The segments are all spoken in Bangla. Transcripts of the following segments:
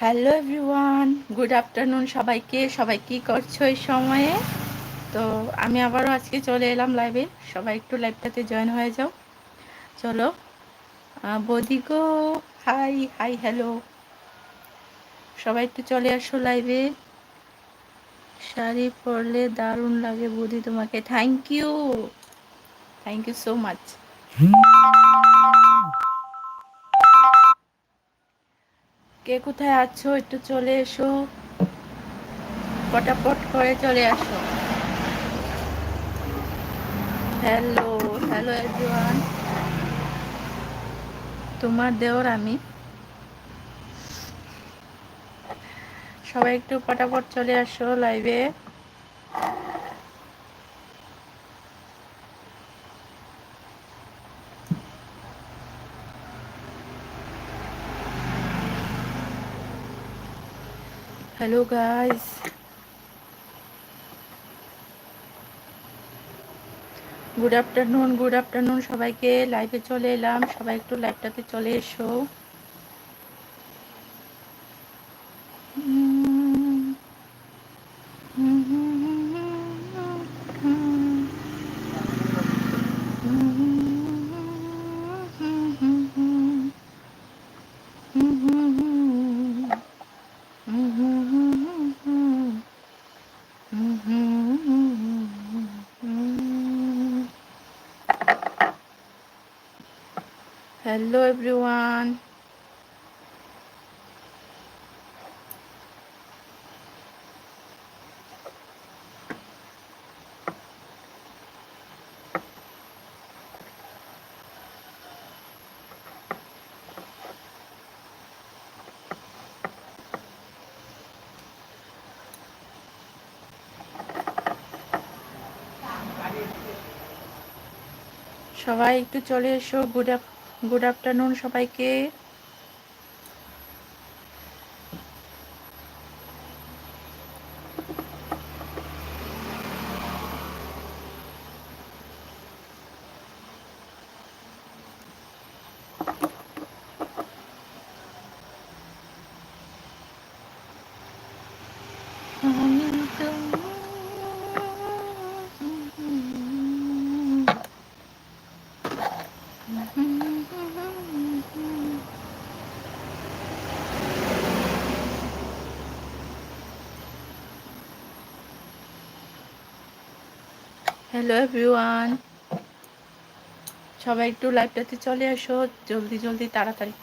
হ্যালো এভরিওয়ান গুড আফটারনুন সবাইকে। সবাই কি করছ এই সময়ে? তো আমি আবারও আজকে চলে এলাম লাইভে সবাই একটু লাইভটাতে জয়েন হয়ে যাও। চলো। বদি গো হাই হাই হ্যালো সবাই একটু চলে আসো লাইভে শাড়ি পরলে দারুণ লাগে বৌদি তোমাকে। Thank you thank you so much কে কোথায় আছো? একটু চলে এসো। পটাপট করে চলে আসো। হ্যালো হ্যালো এভরিওয়ান তোমার দেওর আমি। সবাই একটু পটাপট চলে আসো লাইভে hello guys good afternoon good afternoon সবাইকে লাইভে চলে এলাম। সবাই একটু লাইভটাতে চলে এসো। Hello everyone. সবাই একটু চলে এসো। গুড আফটার গুড আফটারনুন সবাইকে। হ্যালো এভরিওয়ান সবাই একটু লাইভটাতে চলে আসো। জলদি জলদি তাড়াতাড়ি।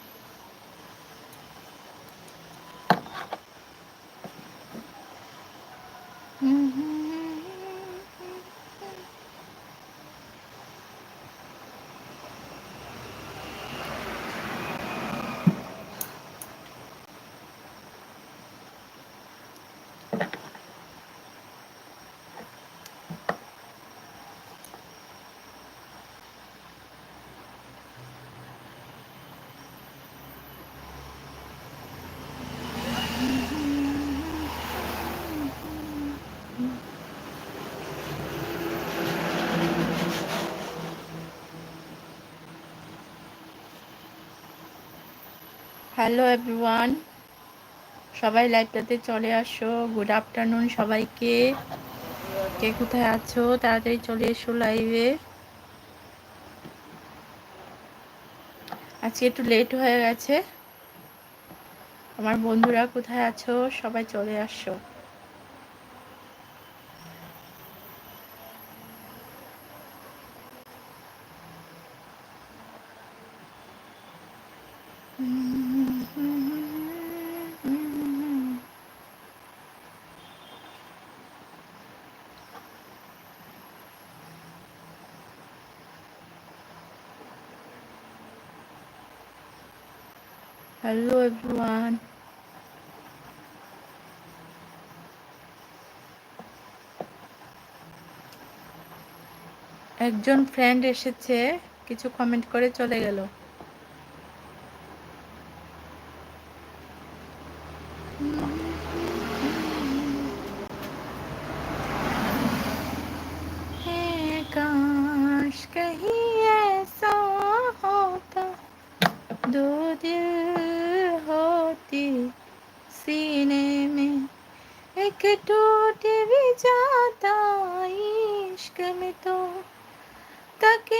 হ্যালো এভরিওয়ান সবাই লাইভটাতে চলে আসো। গুড আফটারনুন সবাইকে। কে কোথায় আছো? তাড়াতাড়ি চলে এসো লাইভে আজকে একটু লেট হয়ে গেছে। আমার বন্ধুরা কোথায় আছো? সবাই চলে আসো। হ্যালো এভরিওয়ান একজন ফ্রেন্ড এসেছে কিছু কমেন্ট করে চলে গেল।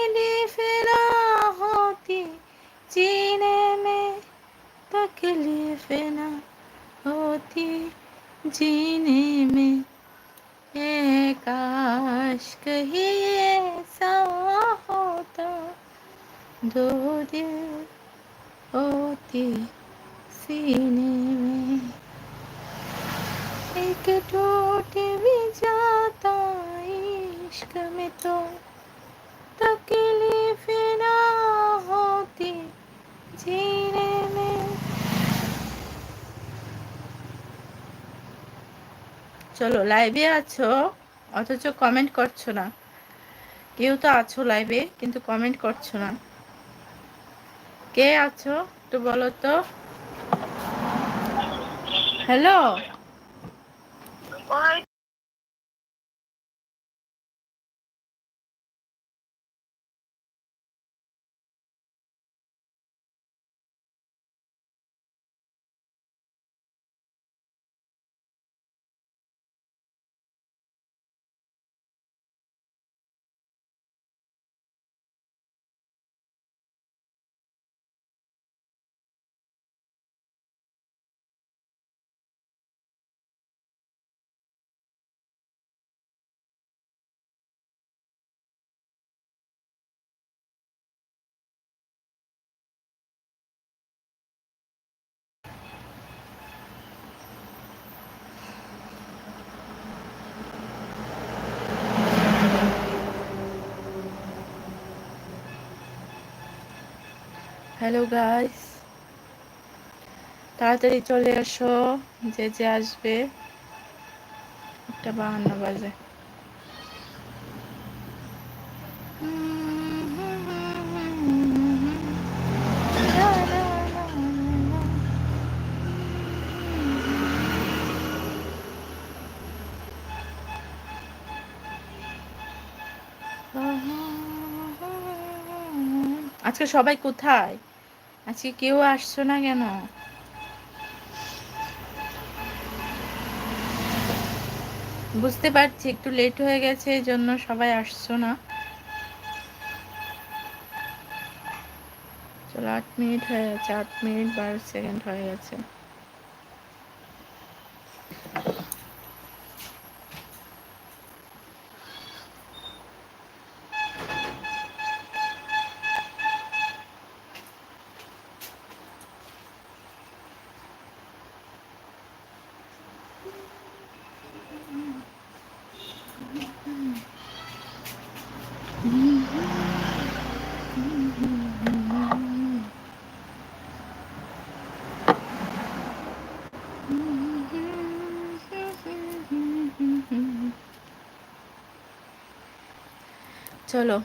तकलीफ़ ना होती जीने में तकलीफ़ ना होती। जीने में एक आश्क ही ऐसा होता, दो दिल होती सीने में। एक टूट भी जाता इश्क में तो চলো লাইভে আছো, অথচ কমেন্ট করছ না। কেউ তো আছো লাইভে কিন্তু কমেন্ট করছ না। কে আছো একটু বলো তো। হ্যালো হ্যালো গাইস তাড়াতাড়ি চলে আসো যে যে আসবে। একটা বাহান্ন বাজে। আজকে সবাই কোথায়? আজকে কেউ আসছো না কেন? বুঝতে পারছি, একটু লেট হয়ে গেছে এই জন্য সবাই আসছো না। চলো আট মিনিট হয়ে গেছে, আট মিনিট বারো সেকেন্ড হয়ে গেছে। চলো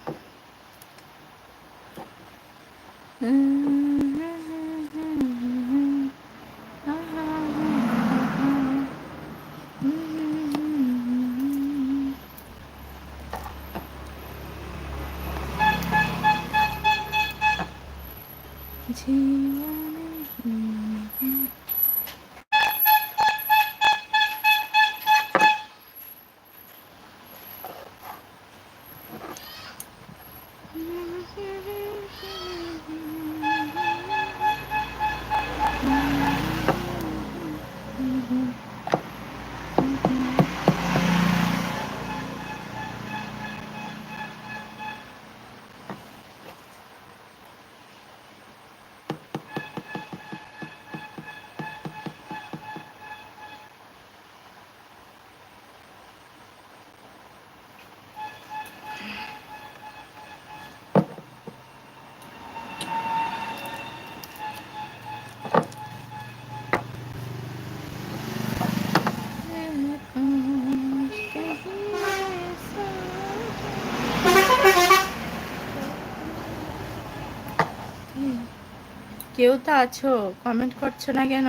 কেউ তো আছো? কমেন্ট করছ না কেন?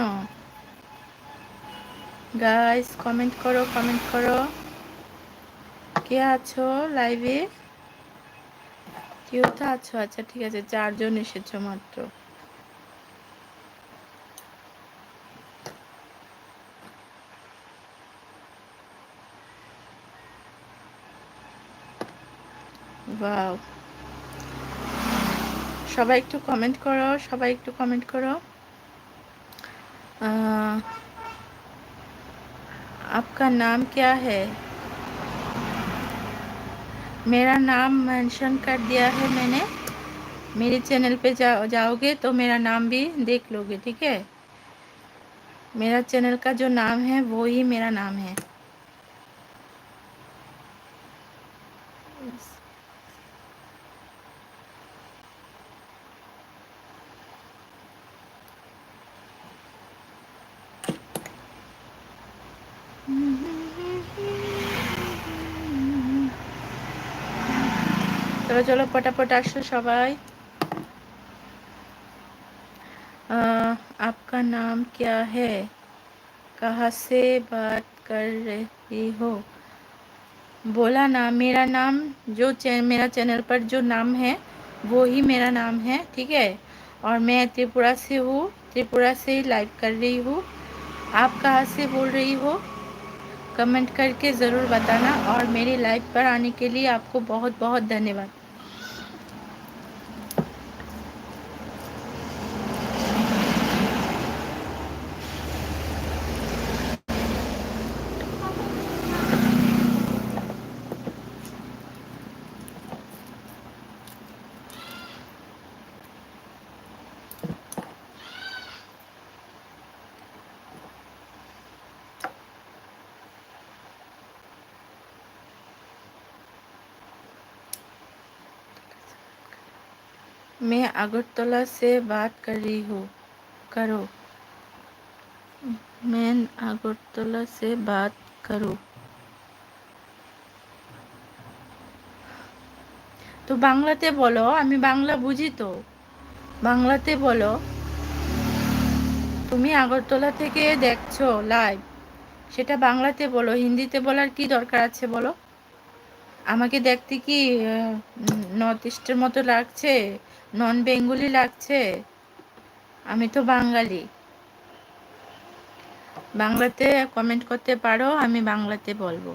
গাইস কমেন্ট করো কমেন্ট করো। কে আছো লাইভে কেউ তো আছো? আচ্ছা ঠিক আছে, চারজন এসেছ মাত্র। বাও সবাই একটু কমেন্ট করো সবাই একটু কমেন্ট করো आपका नाम क्या है मेरा नाम मेंशन कर दिया है मैंने मेरे चैनल पे जा, जाओगे तो मेरा नाम भी देख लोगे ठीक है मेरा चैनल का जो नाम है वो ही मेरा नाम है चलो चलो पटापट आसो सबाई आपका नाम क्या है कहाँ से बात कर रही हो बोला ना मेरा नाम जो चे, मेरा चैनल पर जो नाम है वो ही मेरा नाम है ठीक है और मैं त्रिपुरा से हूँ त्रिपुरा से लाइव कर रही हूँ आप कहाँ से बोल रही हो कमेंट करके ज़रूर बताना और मेरी लाइव पर आने के लिए आपको बहुत बहुत धन्यवाद। मैं अगरतला से बात कर रही हूँ करो मैं अगरतला से बात करो তো বাংলাতে বলো আমি বাংলা বুঝি তো বাংলাতে বলো তুমি আগরতলা থেকে দেখছো লাইভ সেটা বাংলাতে বলো হিন্দিতে বলার কি দরকার আছে বলো আমাকে দেখতে কি নর্থ ইস্টের মতো লাগছে নন বেঙ্গলি লাগছে। আমি তো বাঙালি। বাংলাতে কমেন্ট করতে পারো, আমি বাংলাতে বলব।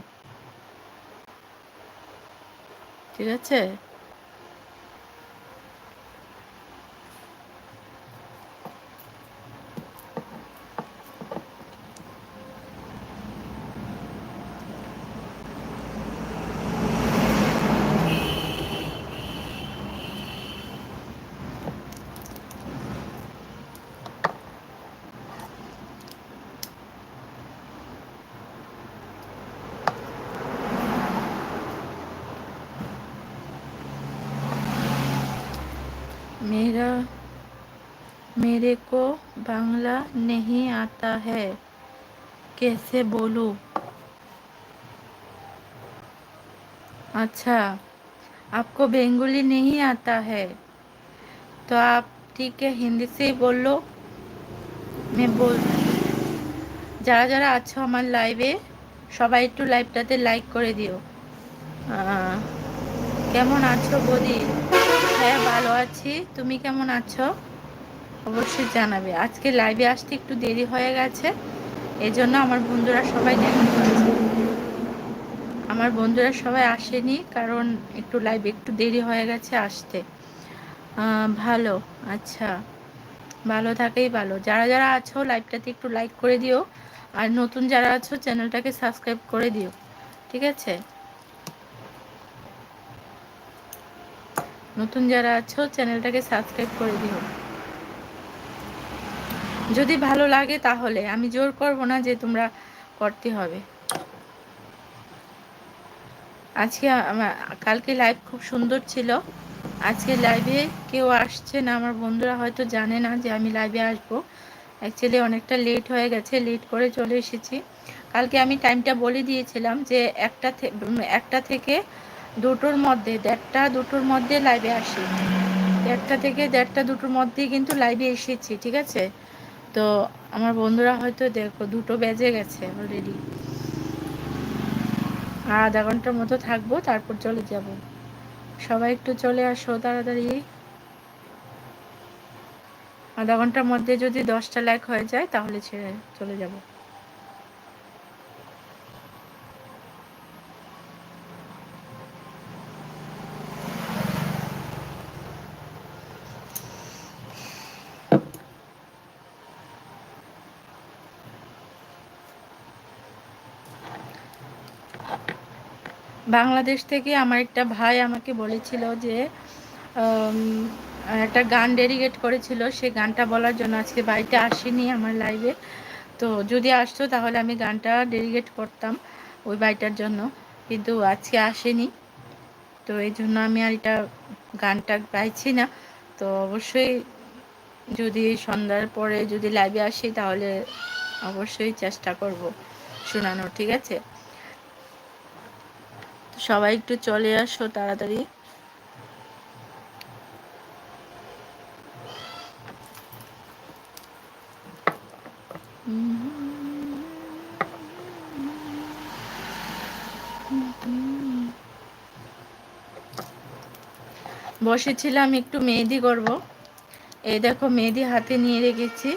ঠিক আছে? मेरा मेरे को बांग्ला नहीं आता है कैसे बोलूँ अच्छा आपको बेंगोली नहीं आता है तो आप ठीक है हिंदी से ही बोल लो मैं बोल যারা যারা আছো আমার লাইভে সবাই একটু লাইভটাতে লাইক করে দিও কেমন আছো বদি হ্যাঁ ভালো আছি। তুমি কেমন আছো? অবশ্যই জানাবে। আজকে লাইভে আসতে একটু দেরি হয়ে গেছে, এজন্য আমার বন্ধুরা সবাই দেখা পাচ্ছে আমার বন্ধুরা সবাই আসেনি, কারণ একটু লাইভ একটু দেরি হয়ে গেছে আসতে। ভালো আচ্ছা। ভালো থাকেই ভালো। যারা যারা আছো লাইভটাতে একটু লাইক করে দিও। আর নতুন যারা আছো চ্যানেলটাকে সাবস্ক্রাইব করে দিও। ঠিক আছে? নতুন যারা আছো, চ্যানেলটাকে সাবস্ক্রাইব করে দিও। যদি ভালো লাগে তাহলে, আমি জোর করব না যে তোমরা করতে হবে। আজকে কালকে লাইভ খুব সুন্দর ছিল। আজকে লাইভে কেউ আসছে না, আমার বন্ধুরা হয়তো জানে না যে আমি লাইভে আসব। অ্যাকচুয়ালি অনেকটা লেট হয়ে গেছে লেট করে চলে এসেছি। কালকে আমি টাইমটা বলে দিয়েছিলাম যে একটা একটা থেকে দুটোর মধ্যে, দেড়টা দুটোর মধ্যে লাইভে আসি। দেড়টা থেকে দেড়টা দুটোর মধ্যে কিন্তু লাইভে এসেছি, ঠিক আছে? তো আমার বন্ধুরা হয়তো দেখো, দুটো বেজে গেছে অলরেডি আর আধা ঘণ্টার মতো থাকব, তারপর চলে যাব। সবাই একটু চলে আসো তাড়াতাড়ি। আধা ঘণ্টার মধ্যে যদি দশটা লাইক হয়ে যায়, তাহলে ছেড়ে চলে যাব। বাংলাদেশ থেকে আমার একটা ভাই আমাকে বলেছিল যে একটা গান ডেডিকেট করেছিল। সেই গানটা বলার জন্য আজকে বাড়িতে আসেনি আমার লাইভে তো যদি আসতো তাহলে আমি গানটা ডেডিকেট করতাম ওই বাড়িটার জন্য। কিন্তু আজকে আসেনি। তো এই জন্য আমি আর এটা গানটা গাইছি না। তো অবশ্যই যদি সন্ধ্যার পরে যদি লাইভে আসি তাহলে অবশ্যই চেষ্টা করব শোনানোর, ঠিক আছে? সবাই একটু চলে আসো তাড়াতাড়ি। বসেছিলাম একটু মেহেদি করব। এই দেখো মেহেদি হাতে নিয়ে রেখেছি।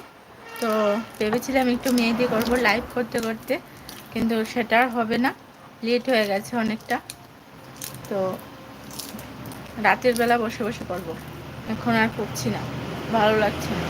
তো ভেবেছিলাম একটু মেহেদি করব লাইভ করতে করতে, কিন্তু সেটা হবে না। লেট হয়ে গেছে অনেকটা। তো রাতের বেলা বসে বসে পড়ব। এখন আর পড়ছি না ভালো লাগছে না।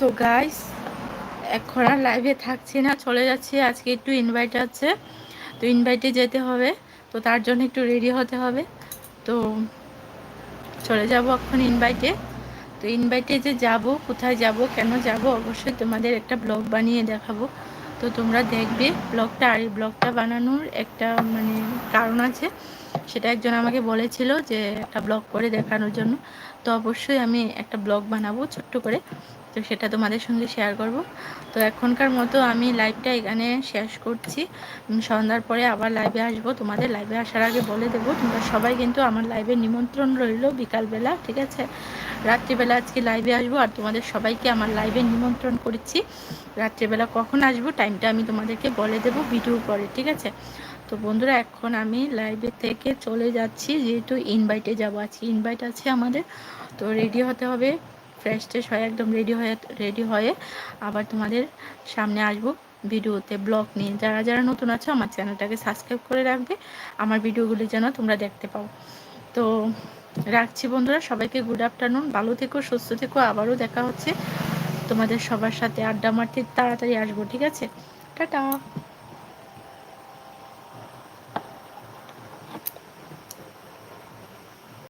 সো গাইস এখন আর লাইভে থাকছি না, চলে যাচ্ছি আজকে একটু ইনভাইট আছে। তো ইনভাইটে যেতে হবে, তো তার জন্য একটু রেডি হতে হবে। তো চলে যাব এখন ইনভাইটে তো ইনভাইটে যে যাব, কোথায় যাব, কেন যাব, অবশ্যই তোমাদের একটা ব্লগ বানিয়ে দেখাবো। তো তোমরা দেখবে ব্লগটা আর এই ব্লগটা বানানোর একটা মানে কারণ আছে। সেটা একজন আমাকে বলেছিল যে একটা ব্লগ করে দেখানোর জন্য। তো অবশ্যই আমি একটা ব্লগ বানাবো ছোট্ট করে। তো সেটা তোমাদের সঙ্গে শেয়ার করব। তো এখনকার মতো আমি লাইভটা এখানে শেষ করছি। সন্ধ্যার পরে আবার লাইভে আসব। তোমাদের লাইভে আসার আগে বলে দেব, তোমরা সবাই কিন্তু আমার লাইভে নিমন্ত্রণ রইল বিকালবেলা, ঠিক আছে? রাত্রিবেলা আজকে লাইভে আসব আর তোমাদের সবাইকে আমার লাইভে নিমন্ত্রণ করেছি রাত্রিবেলা কখন আসব টাইমটা আমি তোমাদেরকে বলে দেব ভিডিও পরে, ঠিক আছে? তো বন্ধুরা, এখন আমি লাইভে থেকে চলে যাচ্ছি। যেহেতু ইনভাইটে যাব, আজকে ইনভাইট আছে আমাদের। তো রেডি হতে হবে। ফ্রেশ ট্রেশ হয়ে, একদম রেডি হয়ে রেডি হয়ে আবার তোমাদের সামনে আসব ভিডিওতে ব্লগ নিয়ে। যারা যারা নতুন আছো, আমার চ্যানেলটাকে সাবস্ক্রাইব করে রাখবে। আমার ভিডিওগুলি যেন তোমরা দেখতে পাও। তো রাখছি বন্ধুরা, সবাইকে গুড আফটারনুন ভালো থেকো, সুস্থ থেকো। আবারও দেখা হচ্ছে তোমাদের সবার সাথে আড্ডা মারতে তাড়াতাড়ি আসব, ঠিক আছে? টাটা!